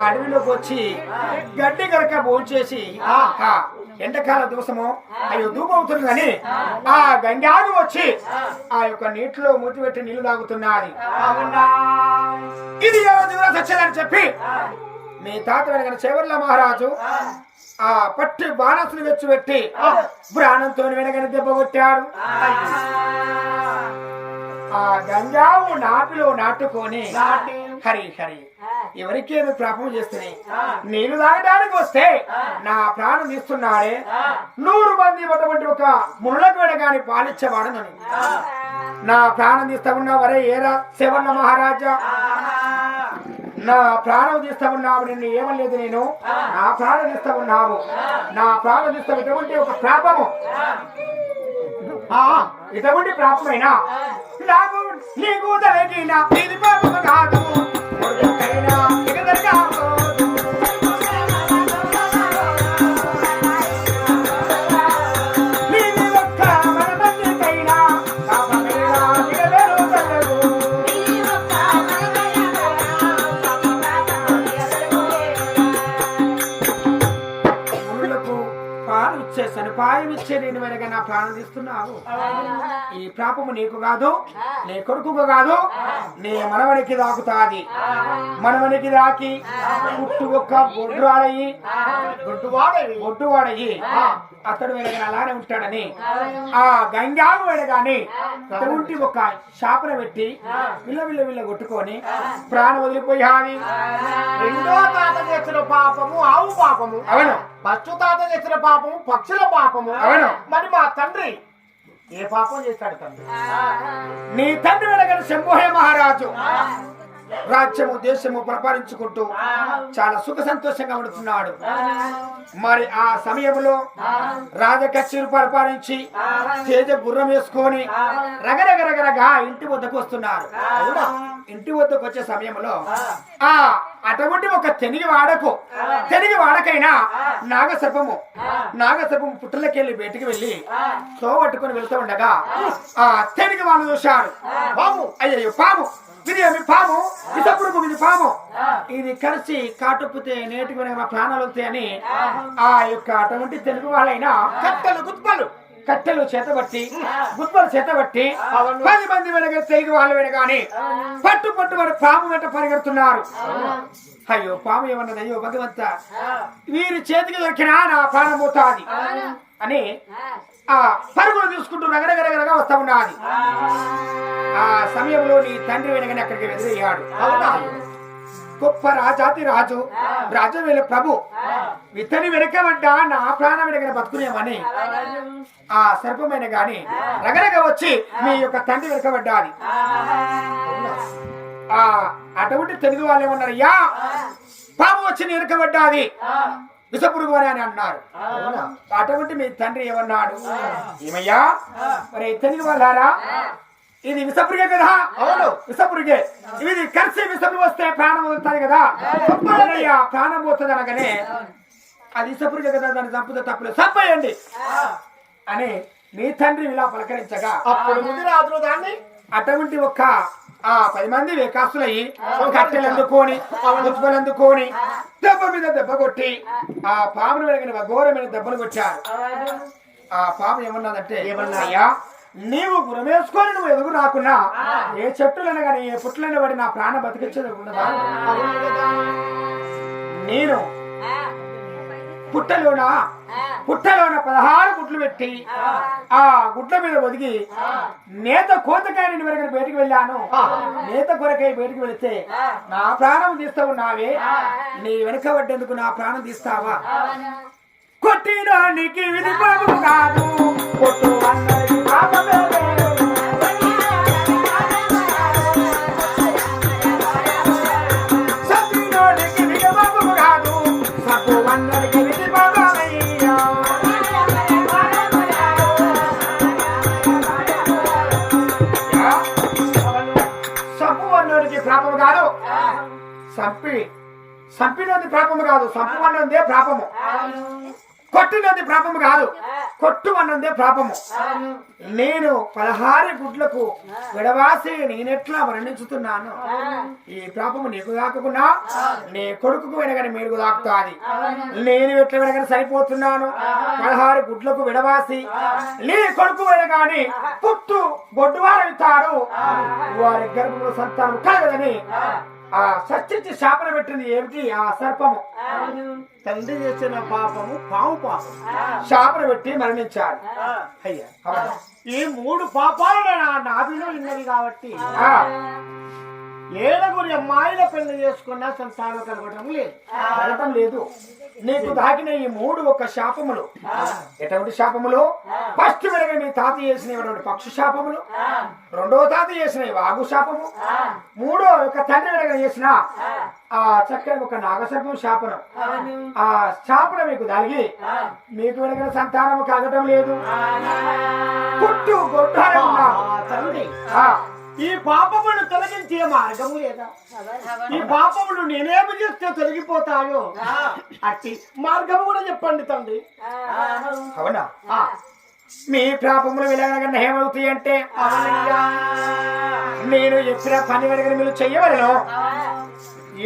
అడవిలోకి వచ్చి గడ్డి గరక భోంచేసి ఎండకాల దివసము అయ్యో ధూపం అవుతుంది కానీ ఆ గంగాగు వచ్చి ఆ యొక్క నీటిలో మూతి పెట్టి నీళ్ళు తాగుతున్నది ఇది ఎవరు వచ్చేదని చెప్పి మీ తాత వెనకన చెవర్ల మహారాజు ఆ పట్టి బాణసులు వెచ్చి పెట్టి ప్రాణంతో వెనకన దెబ్బ కొట్టాడు. ఆ గంగావు నాటిలో నాటుకొని హరి హరి. ఎవరికి ఏదో ప్రాపం చేస్తున్నాయి? నీళ్ళు తాగడానికి వస్తే నా ప్రాణం తీస్తున్నాడే నూరు మంది అటువంటి ఒక ముళ్ళకు వెడగాని పాలిచ్చేవాడనని నా ప్రాణం తీస్తా ఉన్నావు వరే ఏరా శివన్న మహారాజా. నా ప్రాణం తీస్తా ఉన్నావు నిన్ను ఏమలేదు నేను. నా ప్రాణం తీస్తా ఉన్నావు. నా ప్రాణం తీస్తా ఇటువంటి ఒక ప్రాపము ఆ, ఇటువంటి ప్రాపమైనా నాకు నీకు తలగిన సదుపాయం ఇచ్చే నేను వెనక నా ప్రాణం తీస్తున్నావు. ఈ పాపము నీకు కాదు నీ కొడుకుకు కాదు నీ మనవనికి దాకుతాది మనవనికి దాకి పుట్టు ఒక్క బొడ్డువాడయి బొడ్డువాడయి అతడు వెనక అలానే ఉంటాడని ఆ గంగాను వెడగాని తొంటి ఒక శాపన పెట్టి విల్ల విల్ల విల్ల కొట్టుకొని ప్రాణం వదిలిపోయాది. రెండో తాత చేసిన పాపము ఆవు పాపము. అవును. ఫస్ట్ తాత చేసిన పాపము పక్షుల పాపము. మరి మా తండ్రి ఏ పాపం చేశాడు తండ్రి? నీ తండ్రి వెనకన శంభోహే మహారాజు. రాజ్యము దేశము పరిపాలించుకుంటూ చాలా సుఖ సంతోషంగా ఉంటున్నాడు. మరి ఆ సమయంలో రాజకచ్చీలు పరిపాలించి తేజ గుర్రం వేసుకొని రగరగరగరగా ఇంటి వద్దకు వస్తున్నారు. అవునా? ఇంటి వద్దకు వచ్చే సమయంలో ఆ అటువంటి ఒక తెనిగి వాడకు. తెనిగి వాడకైనా నాగసర్పము నాగసర్పము పుట్టలకెళ్ళి బయటికి వెళ్ళి తో పట్టుకొని వెళ్తూ ఉండగా ఆ. తెనిగి వాళ్ళు చూశారు పాము. అయ్యో పాము. ఇది పాము. ఇతప్పుడు ఇది పాము. ఇది కలిసి కాటుపుతే నేటికి మా ప్రాణాలు వస్తాయని ఆ. యొక్క అటువంటి తెలుగు వాళ్ళైనా కట్టెలు గుత్పలు కట్టెలు చేతబట్టి గుత్పలు చేతబట్టి పది మంది వెనక తెలుగు వాళ్ళు వెనగాని పట్టు పట్టు వారు పాము వెంట పరిగెడుతున్నారు. అయ్యో పాము ఏమన్నది? అయ్యో భగవంత. వీరి చేతికి దొరికినా నా ప్రాణం పోతాది. అని ఆ. పరుగులు తీసుకుంటూ రగరగరగరగా వస్తా ఉన్నది. ఆ. సమయంలో నీ తండ్రి వెనకని అక్కడికి ఎదురయ్యాడు అవునా? గొప్ప రాజాతి రాజు. రాజవేల ప్రభు. ఇతని వెనకబడ్డా నా ప్రాణం వెనకన బతుకునేమని ఆ సర్పమైన గాని రగరగ వచ్చి మీ యొక్క తండ్రి వెనకబడ్డాది ఆ. అటువంటి తెలుగు వాళ్ళు ఏమన్నారయ్యా? పాము వచ్చి వెనకబడ్డాది విషపురుగు అని అని అన్నారు. అటువంటి మీ తండ్రి ఏమన్నాడు? ఏమయ్యా? మరి తెలుగు వాళ్ళారా? ఇది విషపురిగే కదా? అవును విషపురిగే ఇది కలిసి విషపురు వస్తే ప్రాణం వస్తుంది కదా? అయ్యా ప్రాణం పోతుంది అనగానే అది విషపురిగే కదా దాన్ని చంపుతే తప్పులేదు. చంపేయండి. అని మీ తండ్రి ఇలా పలకరించగా అప్పుడు ముందు రాజులు దాన్ని అటువంటి ఒక్క ఆ పది మంది వికాసులయ్యి కట్టెలు అందుకొని ముచ్చుకలు అందుకొని దెబ్బ మీద దెబ్బ కొట్టి ఆ పామును వెనకని ఘోరమైన దెబ్బలు కొట్టారు. ఆ పాము ఏమన్నదంటే ఏమన్నా అయ్యా నీవు గురమేసుకొని నువ్వు ఎదుగు రాకున్నా. ఏ చెట్టులైనా కానీ ఏ పుట్లైనా పడి నా ప్రాణం బతికించేది ఉండదా? నేను పుట్టలోన పుట్టలోన పదహారు గుడ్లు పెట్టి ఆ. గుడ్ల మీద ఒదిగి నేత కోతకాయ నేను వరకు బయటికి వెళ్ళాను. నేత కొరకై బయటికి వెళితే నా ప్రాణం తీస్తావు నావే నీ వెనక పడ్డేందుకు నా ప్రాణం తీస్తావా? కొట్టినానికి విధి కాదు. కొట్టు అన్నది సంపి సంపినది పాపము కాదు. సంపు అన్నదే పాపము కొట్టినది పాపము కాదు. కొట్టు అన్నదే పాపము. నేను పదహారు గుడ్లకు విడవాసి నేనెట్లా మరణించుతున్నాను? ఈ పాపము నీకు దాకకుండా నీ కొడుకుకు వెనగని మీరు దాకుతాది నేను ఎట్లా వెనగని సరిపోతున్నాను? పదహారు గుడ్లకు విడవాసి నీ కొడుకు వెనగాని పుట్టు బొడ్డువారవుతాడు వారి గర్భంలో సంతానం కలగదని ఆ సత్యచి శాపన పెట్టింది ఏమిటి? ఆ సర్పము. తండ్రి చేసిన పాపము పావు పాపం. శాపన పెట్టి మరణించారు అయ్యా? ఈ మూడు పాపాలు నా నాభిలో ఉన్నది కాబట్టి. ఏడుగురి అమ్మాయిల పెళ్ళి చేసుకున్నా సంతానం కలగటం లేదు. కలగటం లేదు. నీకు దాకిన ఈ మూడు ఒక శాపములు. ఎటువంటి శాపములు? ఫస్ట్ వెనక మీ తాత చేసిన పక్షి శాపములు. రెండో తాత చేసిన వాగు శాపము. మూడో ఒక తండ్రి వెనక చేసిన ఆ చక్కని ఒక నాగసర్పం శాపనం. ఆ శాపన మీకు దాగి మీకు వెనక సంతానం కలగటం లేదు. పుట్టు గొడ్డాలే ఉన్నారు. తండ్రి ఈ పాపమును తొలగించే మార్గము లేదా ఈ పాపములు నేనేమి చేస్తే తొలగిపోతాయో? అట్టి మార్గము కూడా చెప్పండి తండ్రి. అవునా? ఆ, మీ పాపములు విలగనగా ఏమవుతాయి అంటే. నేను చెప్పిన పని వెనక మీరు చెయ్యవలను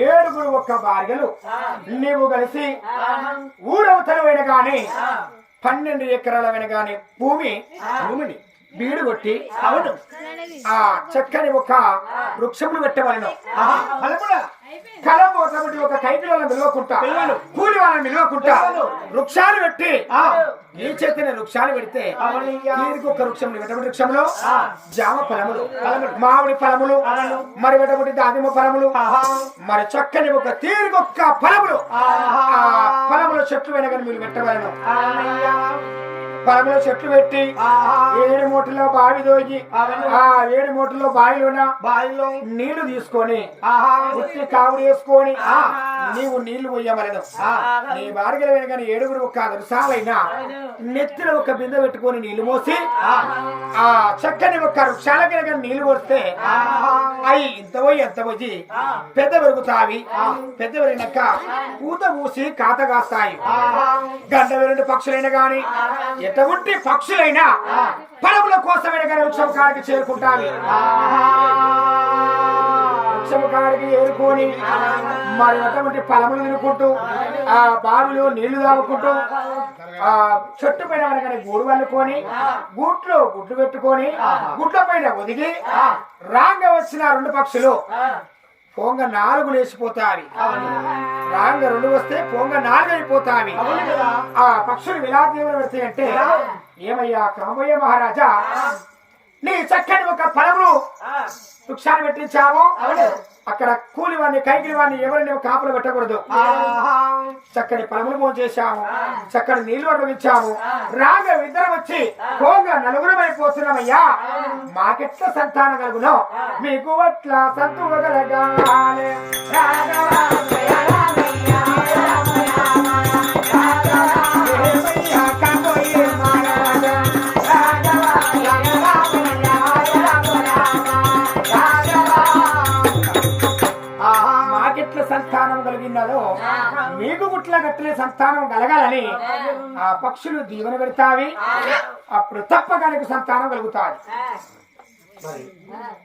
ఏడుగురు ఒక్క భార్యలు. నీవు కలిసి ఊరవతల వెనగాని పన్నెండు ఎకరాల వెనగాని భూమి భూమిని బీడు కొట్టి అవును ఆ చక్కని ఒక వృక్షములు పెట్టవలను? కలం ఒకటి ఒక కైకిలను నిలవకుంటా పిల్లలు. కూలి వాళ్ళని పిల్లలు. వృక్షాలు పెట్టి నీ చేతిన వృక్షాలు పెడితే. దీనికి ఒక వృక్షం వెటబడి వృక్షంలో. జామ ఫలములు మామిడి ఫలములు. మరి వెటబడి దానిమ్మ ఫలములు. మరి చక్కని ఒక తీరికొక్క ఫలములు ఫలముల చెట్లు వెనకని మీరు పెట్టవలను ఫలముల చెట్లు పెట్టి. ఏడు మూటలో బావి దోగి. ఆ ఏడు మూటలో బావిలోన బావిలో. నీళ్ళు తీసుకొని. ఉత్తి కావుడు వేసుకొని ఆ. నీవు నీళ్ళు పోయవలను ఆ. నీ బారిగల వెనకని ఏడుగురు ఒక దృశాలైనా నెత్తిలో ఒక బిందె పెట్టుకొని నీళ్ళు మోసి ఆ చక్కని ఒక వృక్షాల కనుక నీళ్ళు పోస్తే అవి ఇంత పోయి ఎంత పోయి పెద్ద పెరుగుతావి పెద్ద పెరిగినాక పూత పూసి కాత కాస్తాయి గంట వెరెండు పక్షులైనా గాని ఎటువంటి పక్షులైనా పడవల కోసమైన కానీ వృక్షం కాడికి చేరుకుంటావి వృక్షము కాడికి ఏరుకొని మరి అటువంటి ఫలములు తినుకుంటూ ఆ బావిలో నీళ్ళు తాగుకుంటూ ఆ చెట్టు పైన మనకని గూడు వల్లుకొని గూట్లో గుడ్లు పెట్టుకొని గుడ్ల పైన ఒదిగి రాంగ వచ్చిన రెండు పక్షులు పొంగ నాలుగు లేచిపోతావి రాంగ రెండు వస్తే పొంగ నాలుగు అయిపోతావి అవును కదా. ఆ పక్షులు విలాదీవులు పెడతాయి అంటే ఏమయ్యా కామయ్య మహారాజా? నీ చక్కని ఒక ఫలములు వృక్షాన్ని పెట్టించాము. అక్కడ కూలి వాడిని కైకిలి వాడిని ఎవరిని కాపులు పెట్టకూడదు. చక్కని పలములు భోజనం చేశాము. చక్కని నీళ్ళు అడుగుచ్చాము రాగ ఇద్దరం వచ్చి పోగా నలుగురం అయిపోతున్నామయ్యా మాకెట్ల సంతానం కలుగునో? మీకు అట్లా సంతువగలగాలి సంతానం కలిగినదో మీకు గుట్ల గట్టిన సంతానం కలగాలని ఆ పక్షులు దీవెన పెడతావి అప్పుడు తప్పక నీకు సంతానం కలుగుతాది.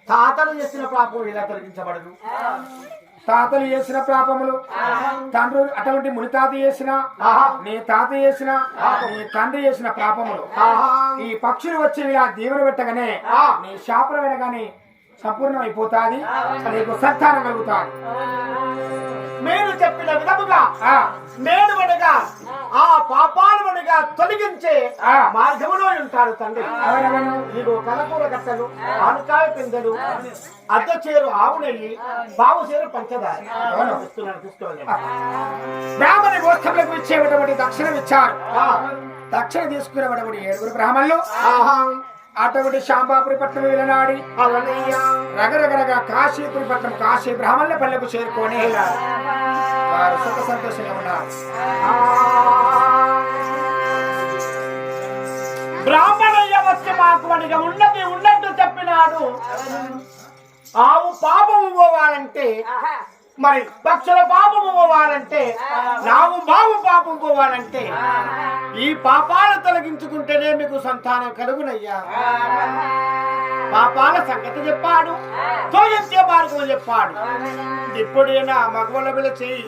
తాతలు చేసిన పాపం ఇలా తొలగించబడదు? తాతలు చేసిన పాపములు తండ్రులు అటువంటి ముని తాత చేసిన నీ తాత చేసిన నీ తండ్రి చేసిన పాపములు. ఈ పక్షులు వచ్చి ఇలా దీవెన పెట్టగానే నీ శాపం వినగానే సంపూర్ణం అయిపోతాది నీకు సంతానం కలుగుతాది. మీరు చెప్పిన విధముగా ఆ, నేను అనగా ఆ పాపాలు అనగా తొలగించే ఆ. మార్గములో ఉంటాడు తండ్రి. నీకు కలకూర కట్టలు ఆనకాయ పిందెలు అద్దె చేరు ఆవు నెయ్యి బావు చేరు పంచదార. బ్రాహ్మణ గోత్రములకు ఇచ్చేటువంటి దక్షిణ ఇచ్చారు దక్షిణ తీసుకునేటువంటి ఏడుగురు బ్రాహ్మణులు. ఆహా. అటువంటి శాంబాపురి పట్టణం విలనాడి రగరగరగా కాశీపురి పట్టణం కాశీ బ్రాహ్మణుల పల్లెకు చేరుకొని వారు సుఖ సంతోషంగా ఉన్నారు. బ్రాహ్మణయ్య వచ్చి మాకు అడిగా ఉన్నది ఉన్నట్టు చెప్పినాడు. ఆవు పాపము పోవాలంటే మరి పక్షుల పాపము పోవాలంటే నావు బాబు పాపం పోవాలంటే ఈ పాపాలు తొలగించుకుంటేనే మీకు సంతానం కలుగునయ్యా. పాపాల సంగతి చెప్పాడు తొలగించే మార్గం చెప్పాడు. ఇప్పుడైనా మగవల చేయి.